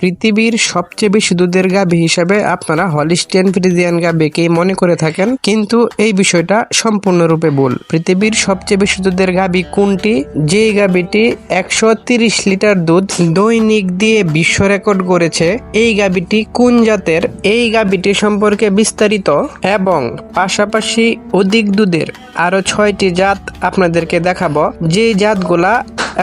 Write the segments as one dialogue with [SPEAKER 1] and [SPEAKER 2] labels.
[SPEAKER 1] পৃথিবীর সবচেয়ে বেশি দুধের গাভী হিসাবে আপনারা হলিস্টিয়ান ফ্রিজিয়ান গাভীকেই মনে করে থাকেন। কিন্তু এই বিষয়টা সম্পূর্ণরূপে ভুল। পৃথিবীর সবচেয়ে বেশি দুধের গাভী কোনটি? যে গাভীটি একশো লিটার দুধ দৈনিক দিয়ে বিশ্ব রেকর্ড করেছে, এই গাভীটি কোন জাতের? এই গাভীটি সম্পর্কে বিস্তারিত এবং পাশাপাশি অধিক দুধের আরও ছয়টি জাত আপনাদেরকে দেখাবো। যে জাতগুলা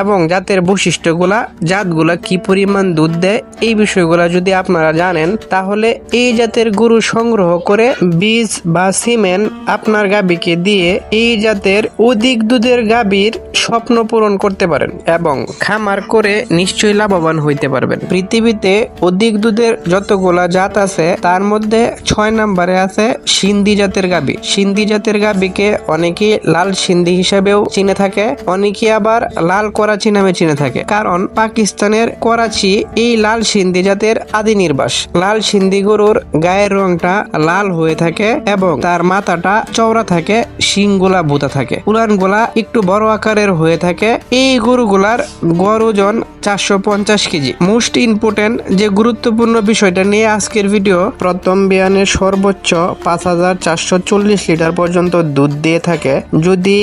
[SPEAKER 1] এবং জাতের বৈশিষ্ট্যগুলা, জাতগুলা কি পরিমাণ দুধ দেয়, এই বিষয়গুলা যদি আপনারা জানেন, তাহলে এই জাতের গরু সংগ্রহ করে বীজ বা সিমেন্ট আপনার গাবিকে দিয়ে এই জাতের অধিক দুধের গাবির স্বপ্ন পূরণ করতে পারেন এবং খামার করে নিশ্চয়ই লাভবান হইতে পারবেন। পৃথিবীতে অধিক দুধের যতগুলা জাত আছে, তার মধ্যে ছয় নম্বরে আছে সিন্ধি জাতের গাবি সিন্ধি জাতের গাবিকে অনেকে লাল সিন্ধি হিসাবেও চিনে থাকে অনেকে আবার লাল করাচি নামে চিনে থাকে। কারণ পাকিস্তানের করাচি এই লাল সিন্ধি জাতের আদি নির্বাস। লাল সিন্ধি গরুর গায়ের রংটা লাল হয়ে থাকে এবং তার মাথাটা চওড়া থাকে, শিংগুলা ভুতা থাকে। উলানগুলা একটু বড় আকারের হয়ে থাকে। এই গরুগুলার গড় ওজন চারশো পঞ্চাশ কেজি। মোস্ট ইম্পর্টেন্ট যে গুরুত্বপূর্ণ বিষয়টা নিয়ে আজকের ভিডিও, প্রথম বিয়ানের সর্বোচ্চ পাঁচ হাজার চারশো চল্লিশ লিটার পর্যন্ত দুধ দিয়ে থাকে। যদি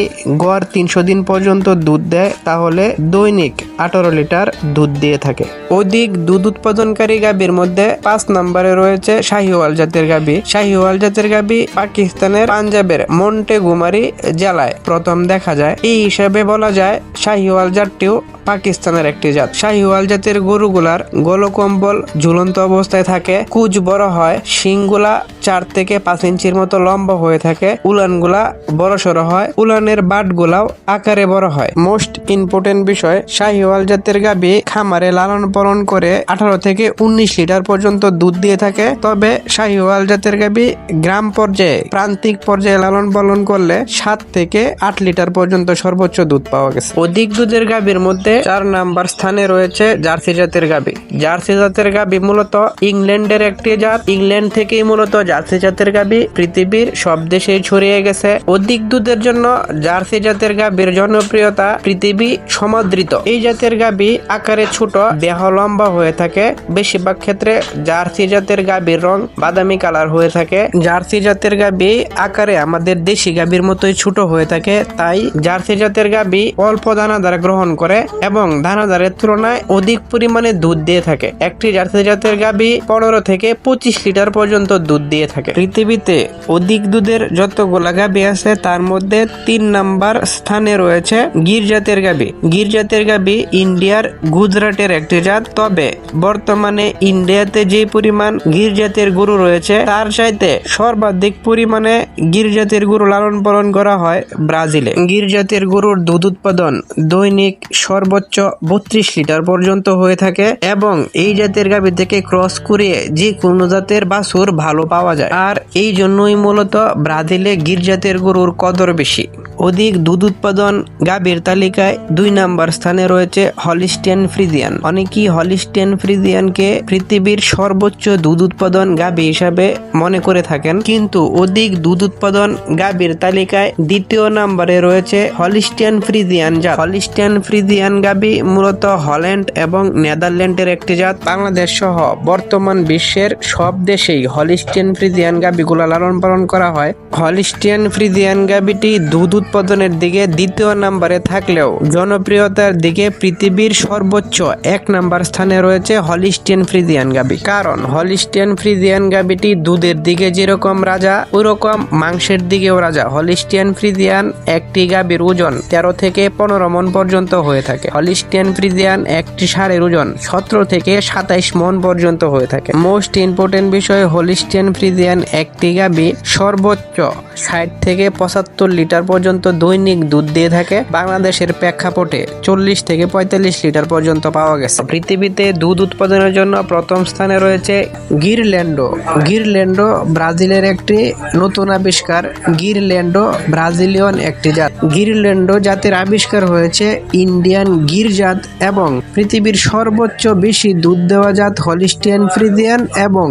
[SPEAKER 1] গড় তিনশো দিন পর্যন্ত দুধ দেয়, তাহলে দৈনিক আঠারো লিটার দুধ দিয়ে থাকে। অধিক দুধ উৎপাদনকারী গাভীর মধ্যে পাঁচ নম্বরে রয়েছে শাহিওয়াল জাতের গাভী। শাহিওয়াল জাতের গাভী পাকিস্তানের পাঞ্জাবের মন্টে গুমারি জেলায় প্রথম দেখা যায়। এই হিসাবে বলা যায় শাহিওয়াল জাতটিও পাকিস্তানের একটি জাত। শাহিওয়াল জাতের গরুগুলার গোলকম্বল ঝুলন্ত অবস্থায় থাকে কুচ বড় হয়, শিংগুলা চার থেকে পাঁচ ইঞ্চির মতো লম্বা হয়ে থাকে, উলানগুলা বড় সড়ো হয়, উলানের বাটগুলাও আকারে বড় হয়। মোস্ট ইম্পর্টেন্ট বিষয়, শাহিওয়াল জাতের গাভী খামারে লালন পালন করে আঠারো থেকে উনিশ লিটার পর্যন্ত দুধ দিয়ে থাকে। তবে শাহিওয়াল জাতের গাভী গ্রাম পর্যায়ে প্রান্তিক পর্যায়ে লালন পালন করলে সাত থেকে আট লিটার পর্যন্ত সর্বোচ্চ দুধ পাওয়া গেছে। অধিক দুধের গাভীর মধ্যে চার নাম্বার স্থানে রয়েছে জার্সি জাতের গাভী। জার্সি জাতের গাভী মূলত ইংল্যান্ডের একটি জাত। ইংল্যান্ড থেকেই মূলত জার্সি জাতের গাভী পৃথিবীর সব দেশেই ছড়িয়ে গেছে। অধিক দুধের জন্য জার্সি জাতের গাভীর জনপ্রিয়তা পৃথিবী সমাদৃত। এই জাতের গাভী আকারে ছোট, দেহ লম্বা হয়ে থাকে। বেশিরভাগ ক্ষেত্রে জার্সি জাতের গাভীর রং বাদামি কালার হয়ে থাকে। জার্সি জাতের গাভী আকারে আমাদের দেশি গাভীর মতোই ছোট হয়ে থাকে, তাই জার্সি জাতের গাভী অল্প দানাদার গ্রহণ করে এবং দানাদারের তুলনায় অধিক পরিমাণে দুধ দিয়ে থাকে। একটি জার্সি জাতের গাভী পনেরো থেকে পঁচিশ লিটার পর্যন্ত দুধ দিয়ে থাকে। পৃথিবীতে অধিক দুধের যতগুলা গাভী আছে, তার মধ্যে তিন নাম্বার স্থানে রয়েছে গির জাতের গাভী। গির জাতের গাভী ইন্ডিয়ার গুজরাটের একটি জাত। তবে বর্তমানে ইন্ডিয়াতে যে পরিমাণ গির্জাতের গরু রয়েছে, তার চাইতে সর্বাধিক পরিমাণে গির্জাতের গরু লালন পালন করা হয় ব্রাজিলে। গির্জাতের গরুর দুধ উৎপাদন দৈনিক সর্বোচ্চ বত্রিশ লিটার পর্যন্ত হয়ে থাকে এবং এই জাতের গাভী থেকে ক্রস করিয়ে যে কোনো জাতের বাছুর ভালো পাওয়া যায়। আর এই জন্যই মূলত ব্রাজিলে গির্জাতের গরুর কদর বেশি। অধিক দুধ উৎপাদন গাভীর তালিকায় দুই নাম্বার স্থানে রয়েছে হলিস্টিয়ান ফ্রিজিয়ান। অনেকেই হলিস্টিয়ান ফ্রিজিয়ানকে পৃথিবীর সর্বোচ্চ দুধ উৎপাদন গাভী হিসাবে মনে করে থাকেন। কিন্তু অধিক দুধ উৎপাদন গাভীর তালিকায় দ্বিতীয় নম্বরে রয়েছে হলিস্টিয়ান ফ্রিজিয়ান জাত। হলিস্টিয়ান ফ্রিজিয়ান গাভী মূলত হল্যান্ড এবং নেদারল্যান্ডের একটি জাত। বাংলাদেশ সহ বর্তমান বিশ্বের সব দেশেই হলিস্টিয়ান ফ্রিজিয়ান গাভীগুলো লালন পালন করা হয়। হলিস্টিয়ান ফ্রিজিয়ান গাভীটি দুধ উৎপাদনের দিকে দ্বিতীয় নম্বরে থাকলেও জনপ্রিয়তার দিকে পৃথিবীর সর্বোচ্চ এক নাম্বার স্থানে রয়েছে হলিস্টিয়ান ফ্রিজিয়ান গাভী কারণ হলিস্টিয়ান ফ্রিজিয়ান গাভীটি দুধের দিকে যেরকম রাজা, ওরকম মাংসের দিকেও রাজা। হলিস্টিয়ান ফ্রিজিয়ান একটি গাভীর ওজন তেরো থেকে পনেরো মন পর্যন্ত হয়ে থাকে। হলিস্টিয়ান ফ্রিজিয়ান একটি সারের ওজন সতেরো থেকে সাতাইশ মন পর্যন্ত হয়ে থাকে। মোস্ট ইম্পর্টেন্ট বিষয়, হলিস্টিয়ান ফ্রিজিয়ান একটি গাভী সর্বোচ্চ ষাট থেকে পঁচাত্তর লিটার পর্যন্ত দৈনিক দুধ দিয়ে থাকে। বাংলাদেশের প্রেক্ষাপটে চল্লিশ থেকে পঁয়তাল্লিশ লিটার পর্যন্ত পাওয়া গেছে। পৃথিবীতে দুধ উৎপাদনের জন্য প্রথম স্থানে রয়েছে গিরল্যান্ডো। গিরল্যান্ডো ব্রাজিলের একটি নতুন আবিষ্কার। গিরল্যান্ডো ব্রাজিলিয়ন একটি জাত। গিরল্যান্ডো জাতের আবিষ্কার হয়েছে ইন্ডিয়ান গির জাত এবং পৃথিবীর সর্বোচ্চ বেশি দুধ দেওয়া জাত হলিস্টিয়ান ফ্রিজিয়ান এবং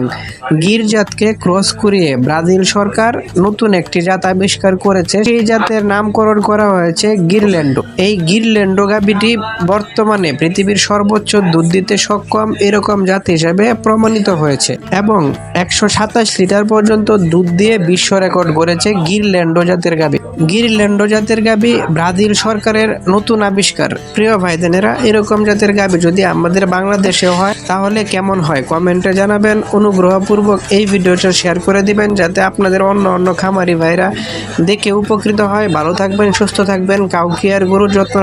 [SPEAKER 1] গির জাতকে ক্রস করিয়ে ব্রাজিল সরকার নতুন একটি জাত আবিষ্কার করেছে। সেই জাতের নামকরণ করা হয়েছে গিরল্যান্ডো। এই গিরল্যান্ডো গাভীটি বর্তমানে পৃথিবীর সর্বোচ্চ দুধ দুধ দিতে সক্ষম এরকম জাত হিসেবে প্রমাণিত হয়েছে এবং একশো সাতাশ লিটার পর্যন্ত দুধ দিয়ে বিশ্ব রেকর্ড গড়েছে গিরল্যান্ডো জাতের গাবি। গিরল্যান্ডো জাতের গাবি ব্রাজিল সরকারের নতুন আবিষ্কার। প্রিয় ভাইদেনেরা, এরকম জাতের গাবি যদি আমাদের বাংলাদেশে হয়, তাহলে কেমন হয়? কমেন্টে জানাবেন। অনুগ্রহপূর্বক এই ভিডিওটা শেয়ার করে দিবেন যাতে আপনাদের অন্য অন্য খামারি ভাইরা দেখে উপকৃত হয়। ভালো থাকবেন, সুস্থ থাকবেন। কাউকে আর গরুর যত্ন